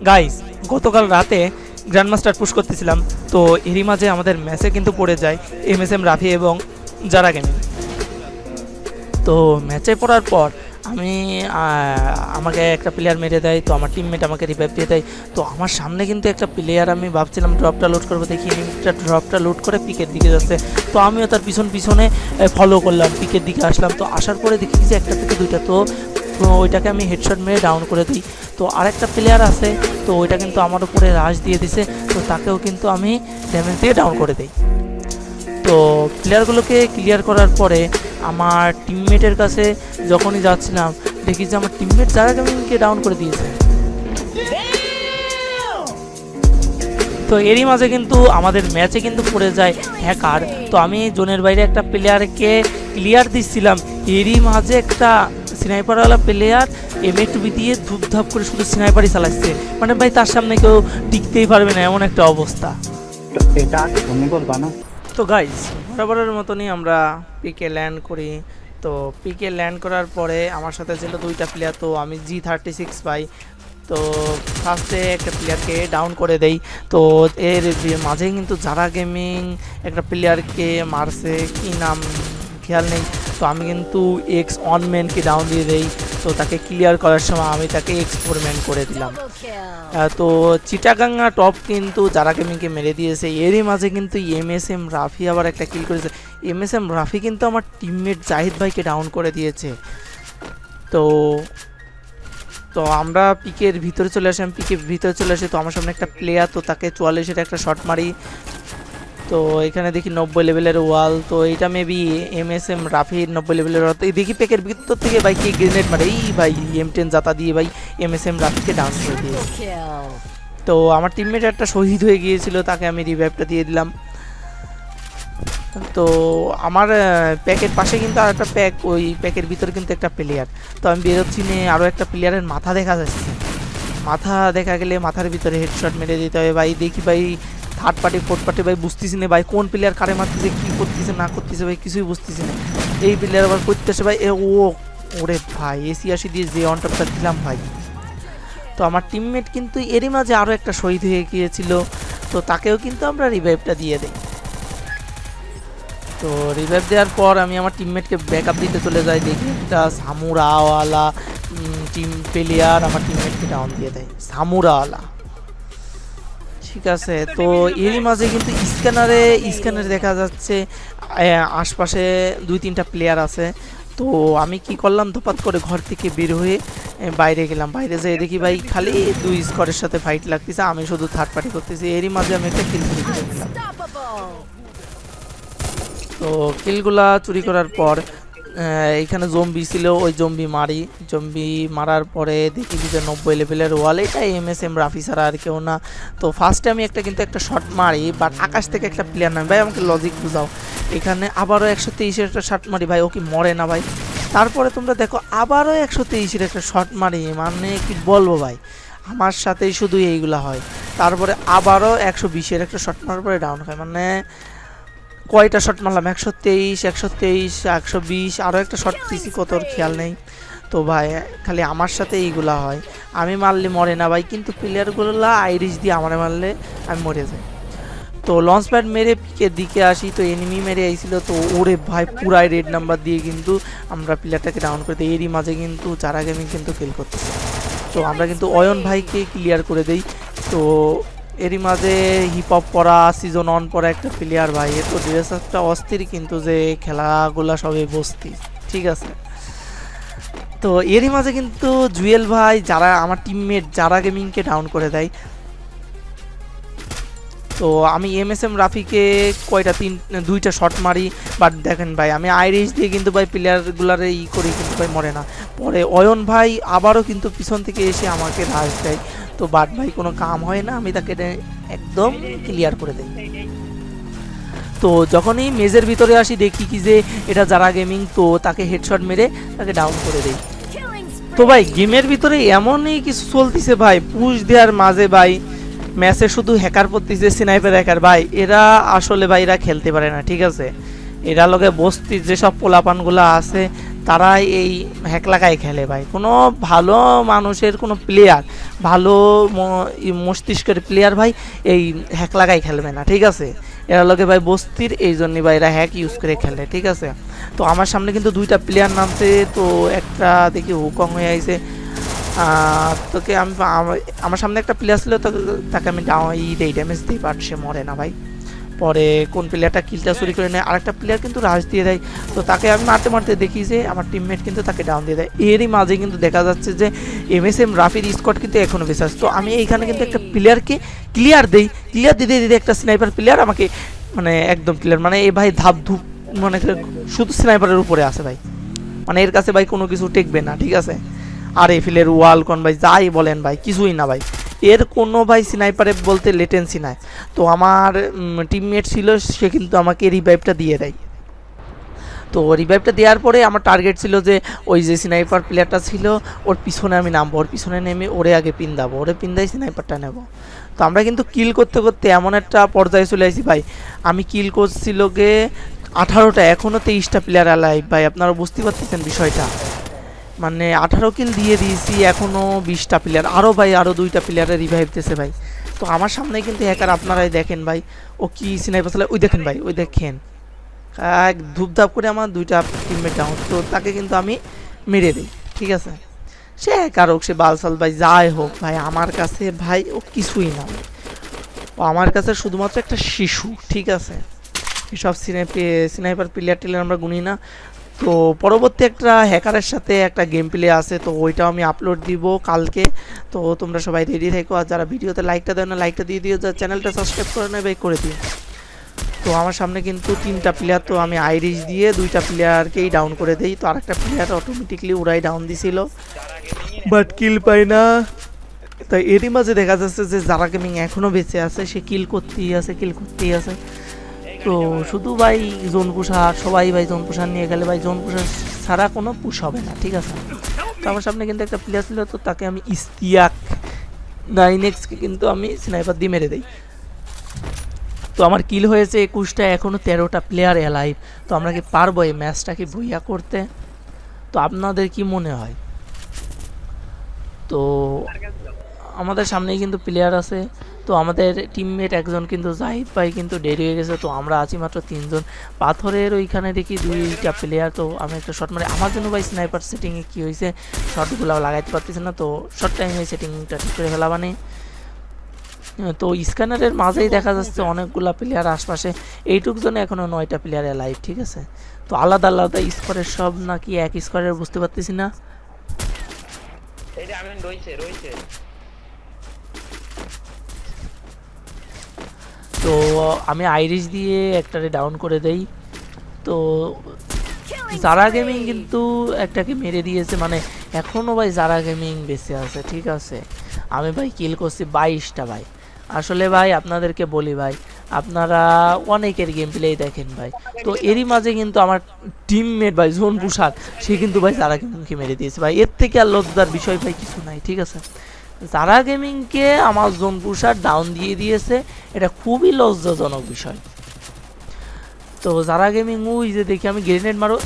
Guys গতকাল রাতে grand master push করতেছিলাম, তো এরই মাঝে আমাদের ম্যাচে কিন্তু পড়ে যায় এম এস এম রাফি এবং যারা গেমিং তো ম্যাচে পড়ার পর আমি আমাকে একটা প্লেয়ার মেরে দেয়, তো আমার টিমমেট আমাকে রিভাইভ দিয়ে দেয়। তো আমার সামনে কিন্তু একটা প্লেয়ার আমি ভাবছিলাম ড্রপটা লোড করব, দেখি এনিমিটা ড্রপটা লোড করে পিকের দিকে যাচ্ছে। তো আমিও তার পিছন পিছনে ফলো করলাম পিকের দিকে আসলাম। তো আসার পরে দেখি যে একটা থেকে দুইটা তো ওইটাকে আমি হেডশট মেরে ডাউন করে দিই। তো আরেকটা প্লেয়ার আছে, তো ওইটা কিন্তু আমার উপরে রাশ দিয়ে দিছে, তো তাকেও কিন্তু আমি ড্যামেজ দিয়ে ডাউন করে দিই। তো প্লেয়ারগুলোকে ক্লিয়ার করার পরে আমার টিমমেটের কাছে যখনই যাচ্ছিলাম, দেখি যে আমার টিমমেট যারা গেমিংকে ডাউন করে দিয়েছে। তো এরই মাঝে কিন্তু আমাদের ম্যাচে কিন্তু পড়ে যায় হ্যাকার তো আমি জোনের বাইরে একটা প্লেয়ারকে ক্লিয়ার দিচ্ছিলাম, এরই মাঝে একটা স্নাইপারওয়ালা প্লেয়ার এম টুবি দিয়ে ধূপধাপ করে শুধু স্নাইপারই চালাচ্ছে। মানে ভাই তার সামনে কেউ টিকতেই পারবে না এমন একটা অবস্থা। তো এটা তুমি বলবা না। তো গাইজ বরাবরের মতনই আমরা পিকে ল্যান্ড করি। তো পিকে ল্যান্ড করার পরে আমার সাথে ছিল দুইটা প্লেয়ার তো আমি জি থার্টি সিক্স পাই। তো ফার্স্টে একটা প্লেয়ারকে ডাউন করে দেই। তো এর যে- মাঝে কিন্তু যারা গেমিং একটা প্লেয়ারকে মারছে কি নাম? খেয়াল নেই। তো আমি কিন্তু এক্স অন ম্যানকে ডাউন দিয়ে দেই। তো তাকে ক্লিয়ার করার সময় আমি তাকে এক্স ফোর ম্যান করে দিলাম। তো চিটাগাঙ্গা টপ কিন্তু যারা গেমিংকে মেরে দিয়েছে। এরই মাঝে কিন্তু এম এস এম রাফি আবার একটা কিল করেছে। এম এস এম রাফি কিন্তু আমার টিমমেট জাহিদ ভাইকে ডাউন করে দিয়েছে। তো তো আমরা পিকের ভিতরে চলে আসলাম পিকের ভিতরে চলে আসি। তো আমার সামনে একটা প্লেয়ার তো তাকে চুয়াল্লিশের একটা শট মারি। তো এখানে দেখি নব্বই লেভেলের ওয়াল তো এটা মেবি এম এস এম রাফির নব্বই লেভেলের ওয়াল এই দেখি প্যাকের ভিতর থেকে ভাই কি গ্রেনেড মারে। এই ভাই এম টেন জাতা দিয়ে ভাই এম এস এম রাফিকে ডান্স করে দিয়ে তো আমার টিমমেট একটা শহীদ হয়ে গিয়েছিল, তাকে আমি রিভাইভটা দিয়ে দিলাম। তো আমার প্যাকের পাশে কিন্তু আর একটা প্যাক ওই প্যাকের ভিতরে কিন্তু একটা প্লেয়ার তো আমি বেরোচ্ছি নিয়ে আরও একটা প্লেয়ারের মাথা দেখা যাচ্ছে। মাথা দেখা গেলে মাথার ভিতরে হেডশট মেরে দিতে হবে ভাই। দেখি ভাই থার্ড পার্টি ফোর্থ পার্টি ভাই বুঝতেছি না, ভাই কোন প্লেয়ার কারে মারতেছে, কী করতেছে, না করতেছে, ভাই কিছুই বুঝতেছি না। এই প্লেয়ার আবার করতেছে, ভাই, এ, ও, ওরে ভাই এসি আসি দিয়ে যে অন টপটা দিলাম, ভাই। তো আমার টিমমেট কিন্তু এরই মাঝে আরও একটা শহীদ হয়ে গিয়েছিল, তো তাকেও কিন্তু আমরা রিভাইভটা দিয়ে দিই। তো রিভাইভ দেওয়ার পর আমি আমার টিমমেটকে ব্যাকআপ দিতে চলে যাই, দেখি একটা সামুরাওয়ালা টিম প্লেয়ার আমার টিমমেটকে ডাউন দিয়ে দেয়। সামুরাওয়ালা। ঠিক আছে তো এরই মাঝে কিন্তু স্ক্যানারে স্ক্যানারে দেখা যাচ্ছে আশপাশে দুই তিনটা প্লেয়ার আছে। তো আমি কি করলাম ধপাত করে ঘর থেকে বের হয়ে বাইরে গেলাম। বাইরে যেয়ে দেখি ভাই খালি দুই স্কোয়ারের সাথে ফাইট লাগতেছে আমি শুধু থার্ড পার্টি করতেছি। এরই মাঝে আমি একটা কিল চুরি করে নিলাম তো কিলগুলা চুরি করার পর এখানে জম্বি ছিল, ওই জম্বি মারি। জম্বি মারার পরে দেখি যে নব্বই লেভেলের ওয়াল এটা এম এস এম রাফি ছাড়া আর কেউ না। তো ফার্স্টে আমি একটা কিন্তু একটা শট মারি বাট আকাশ থেকে একটা প্লেয়ার নামে। ভাই, আমাকে লজিক বুঝাও। এখানে আবারও একশো তেইশের একটা শট মারি। ভাই, ও কি মরে না ভাই? তারপরে তোমরা দেখো, আবারও একশো তেইশের একটা শট মারি। মানে কি বলব ভাই? আমার সাথেই শুধু এইগুলা হয়। তারপরে আবারও একশো বিশের একটা শট মারার পরে ডাউন হয়। মানে কয়টা শট মারলাম? একশো তেইশ একশো তেইশ, একশো বিশ আরও একটা শট দিছি, কত ওর খেয়াল নেই। তো ভাই, খালি আমার সাথে এইগুলা হয়। আমি মারলে মরে না ভাই, কিন্তু প্লেয়ারগুলো আইরিশ দিয়ে আমারে মারলে আমি মরে যাই। তো লঞ্চ প্যাড মেরে পিকের দিকে আসি, তো এনিমি মেরে আইছিল, তো ওরে ভাই, পুরাই রেড নাম্বার দিয়ে কিন্তু আমরা প্লেয়ারটাকে ডাউন করে দিই। এরই মাঝে কিন্তু চারা গেমিং কিন্তু কিল করতেছে। তো আমরা কিন্তু অয়ন ভাইকে ক্লিয়ার করে দেই। তো এরই মাঝে হিপ হপ করা সিজন অন করা একটা প্লেয়ার ভাই, এ তো ড্রেস একটা অস্থির কিন্তু যে খেলাগুলা সবে বস্তি, ঠিক আছে? তো এরই মাঝে কিন্তু জুয়েল ভাই যারা, আমার টিমমেট যারা গেমিংকে ডাউন করে দেয় তো আমি এম এস এম রাফিকে কয়টা, তিন, দুইটা শট মারি বাট দেখেন ভাই, আমি আইরিশ দিয়ে কিন্তু ভাই প্লেয়ারগুলারে ই করি কিন্তু ভাই মরে না। পরে অয়ন ভাই আবারও কিন্তু পিছন থেকে এসে আমাকে রাশ দেয়। তো বাট ভাই কোনো কাম হয় না, আমি তাকে একদম ক্লিয়ার করে দেই। তো যখনই মেজের ভিতরে আসি, দেখি কি যে এটা যারা গেমিং তো তাকে হেডশট মেরে তাকে ডাউন করে দেই। তো ভাই গেমের ভিতরে এমনই কিছু চলতিছে ভাই পুশ দেওয়ার মাঝে ভাই ম্যাচে শুধু হ্যাকার পড়তেছে স্নাইপার হ্যাকার ভাই, এরা আসলে ভাই, এরা খেলতে পারে না, ঠিক আছে? এরা লগে বস্তির যেসব পোলাপানগুলো আছে, তারাই এই হ্যাকলাকায় খেলে ভাই। কোনো ভালো মানুষের, কোনো প্লেয়ার ভালো মস্তিষ্কের প্লেয়ার ভাই এই হ্যাক লাগাই খেলবে না, ঠিক আছে? এরা লোকে ভাই বস্তির এই জন্যই ভাই এরা হ্যাক ইউজ করে খেলে, ঠিক আছে? তো আমার সামনে কিন্তু দুইটা প্লেয়ার নামছে, তো একটা দেখি হুকং হয়ে আইছে তোকে আমি আমার- সামনে একটা প্লেয়ার ছিল তোকে- তাকে আমি ই দেই ড্যামেজ দিই বাট সে মরে না ভাই। পরে কোন প্লেয়ারটা কিলটা চুরি করে নেয়, আরেকটা প্লেয়ার কিন্তু রাশ দিয়ে দেয়। তো তাকে আমি মারতে মারতে দেখি যে আমার টিমমেট কিন্তু তাকে ডাউন দিয়ে দেয়। এরই মাঝে কিন্তু দেখা যাচ্ছে যে এম এস এম রাফির স্কোয়াড কিন্তু এখনও বেঁচে আছে। তো আমি এইখানে কিন্তু একটা প্লেয়ারকে ক্লিয়ার দেই। ক্লিয়ার দিতে দিতে একটা স্নাইপার প্লেয়ার আমাকে মানে একদম ক্লিয়ার মানে এ ভাই ধাপ ধুপ মানে শুধু স্নাইপারের উপরে আছে ভাই। মানে এর কাছে ভাই কোনো কিছু টেকবে না, ঠিক আছে? আর এফিলের ওয়াল কন ভাই, যাই বলেন ভাই, কিছুই না ভাই। এর কোনো ভাই স্নাইপারে বলতে লেটেন্সি নাই। তো আমার টিমমেট ছিল, সে কিন্তু আমাকে রিভাইভটা দিয়ে দেয়। তো রিভাইভটা দেওয়ার পরে আমার টার্গেট ছিল যে, ওই যে স্নাইপার প্লেয়ারটা ছিল, ওর পিছনে আমি নামবো, ওর পিছনে নেমে ওরে আগে পিন দাবো, ওরে পিন দেয় স্নাইপারটা নেব। তো আমরা কিন্তু কিল করতে করতে এমন একটা পর্যায়ে চলে আসি ভাই। আমি কিল করছিল গে আঠারোটা এখনও তেইশটা প্লেয়ার অ্যালাইভ ভাই, আপনারা বুঝতে পারতেছেন বিষয়টা। মানে আঠারো কিল দিয়ে দিয়েছি এখনও বিশটা প্লেয়ার আরও ভাই আরও দুইটা প্লেয়ারে রিভাইভ দিয়েছে ভাই। তো আমার সামনে কিন্তু হ্যাকার আপনারাই দেখেন ভাই, ও কি স্নাইপার চালায়, ওই দেখেন ভাই, ওই দেখেন। এক ধূপধাপ করে আমার দুইটা টিমমেট ডাউন তো তাকে কিন্তু আমি মেরে দিই, ঠিক আছে? সে হ্যাকার হোক, সে বালসাল ভাই, যাই হোক ভাই, আমার কাছে ভাই, ও কিছুই না। ও আমার কাছে শুধুমাত্র একটা শিশু, ঠিক আছে? এসব স্নাইপার প্লেয়ার টিলেয়ার আমরা গুনি না। তো পরবর্তী একটা হ্যাকারের সাথে একটা গেম প্লে আছে, তো ওইটাও আমি আপলোড দিব কালকে। তো তোমরা সবাই রেডি থেকো আর যারা ভিডিওতে লাইকটা দেয় না লাইকটা দিয়ে দিও, যারা চ্যানেলটা সাবস্ক্রাইব করে নেবে করে দিও। তো আমার সামনে কিন্তু তিনটা প্লেয়ার তো আমি আইরিশ দিয়ে দুইটা প্লেয়ারকেই ডাউন করে দিই। তো আরেকটা প্লেয়ার অটোমেটিকলি ওরাই ডাউন দিছিল। বাট কিল পাই না। তাই এরই মাঝে দেখা যাচ্ছে যে যারা গেমিং এখনও বেঁচে আছে, সে কিল করতেই আছে কিল করতেই আছে। তো শুধু ভাই জোন পুষার সবাই ভাই জোন পুষার নিয়ে গেলে ভাই জোন পুষার ছাড়া কোনো পুষ হবে না, ঠিক আছে? তো আমার সামনে কিন্তু একটা প্লেয়ার ছিল, তো তাকে আমি ইস্তিয়াক নাইন এক্সকে কিন্তু আমি স্নাইপার দিয়ে মেরে দিই। তো আমার কিল হয়েছে একুশটা এখনও তেরোটা প্লেয়ার এলাইভ তো আমরা কি পারব এই ম্যাচটাকে বইয়া করতে? তো আপনাদের কি মনে হয়? তো আমাদের সামনেই কিন্তু প্লেয়ার আছে। তো আমাদের টিমমেট একজন কিন্তু জাহিদ ভাই কিন্তু দেরি হয়ে গেছে, তো আমরা আছি মাত্র তিনজন। পাথরের ওইখানে দেখি দুইটা প্লেয়ার তো আমি একটা শট মারি। আমার জন্য ভাই স্নাইপার সেটিংয়ে কী হয়েছে শটগুলো লাগাইতে পারতেছে না, তো শর্ট টাইমে সেটিংটা ঠিক করে ফেলা মানে তো স্ক্যানারের মাঝেই দেখা যাচ্ছে অনেকগুলা প্লেয়ার আশপাশে। এইটুক জন্য এখনও নয়টা প্লেয়ার লাইভ ঠিক আছে? তো আলাদা আলাদা স্কোয়ারের সব নাকি এক স্কোয়ারের বুঝতে পারতেছি না। আমি রইছে রইছে। তো আমি আইরিশ দিয়ে একটারে ডাউন করে দেই। তো জারা গেমিং কিন্তু একটাকে মেরে দিয়েছে মানে এখনও ভাই জারা গেমিং বেঁচে আছে ঠিক আছে? আমি ভাই কিল করছি বাইশটা ভাই। আসলে ভাই আপনাদেরকে বলি ভাই আপনারা অনেকের গেম প্লেই দেখেন ভাই। তো এরই মাঝে কিন্তু আমার টিমমেট ভাই জোন পুষার সে কিন্তু ভাই জারা গেমিংকে মেরে দিয়েছে ভাই। এর থেকে আর লজ্জার বিষয় ভাই কিছু নাই ঠিক আছে? জারা গেমিংকে আমার জোন পুষার ডাউন দিয়ে দিয়েছে। এটা খুবই লজ্জাজনক বিষয়। তো যারা গেমিং ওই যে দেখি আমি গ্রেনেড মারো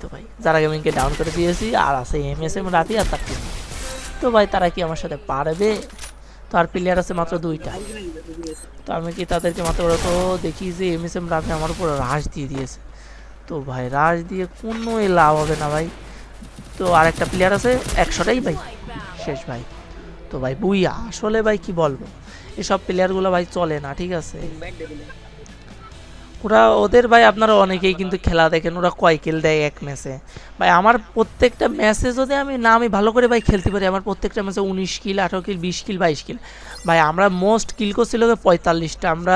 তো ভাই যারা গেমিংকে ডাউন করে দিয়েছি, আর আছে এম এস এম রাফি আর তার তো ভাই, তারা কি আমার সাথে পারবে? তো আর প্লেয়ার আছে মাত্র দুইটা। তো আমি কি তাদেরকে মাত্র ওরা তো দেখি যে এম এস এম রাফি আমার উপর রাশ দিয়ে দিয়েছে। তো ভাই রাশ দিয়ে কোনো এ লাভ হবে না ভাই। তো আর একটা প্লেয়ার আছে, একশোটাই ভাই। শেষ ভাই। তো ভাই, বুইয়া, আসলে ভাই কি বলব? এসব প্লেয়ারগুলো ভাই চলে না, ঠিক আছে? ওরা, ওদের ভাই আপনারা অনেকেই কিন্তু খেলা দেখেন, ওরা কয় কিল দেয় এক ম্যাচে ভাই, আমার প্রত্যেকটা ম্যাচে যদি আমি না, আমি ভালো করে ভাই খেলতে পারি, আমার প্রত্যেকটা ম্যাচে উনিশ কিল আঠারো কিল বিশ কিল বাইশ কিল ভাই, আমরা মোস্ট কিল করছিল পঁয়তাল্লিশটা, আমরা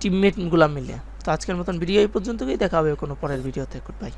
টিমমেটগুলো মিলে। তো আজকের মতন ভিডিও এই পর্যন্তই, দেখা হবে কোনো পরের ভিডিওতে গুড বাই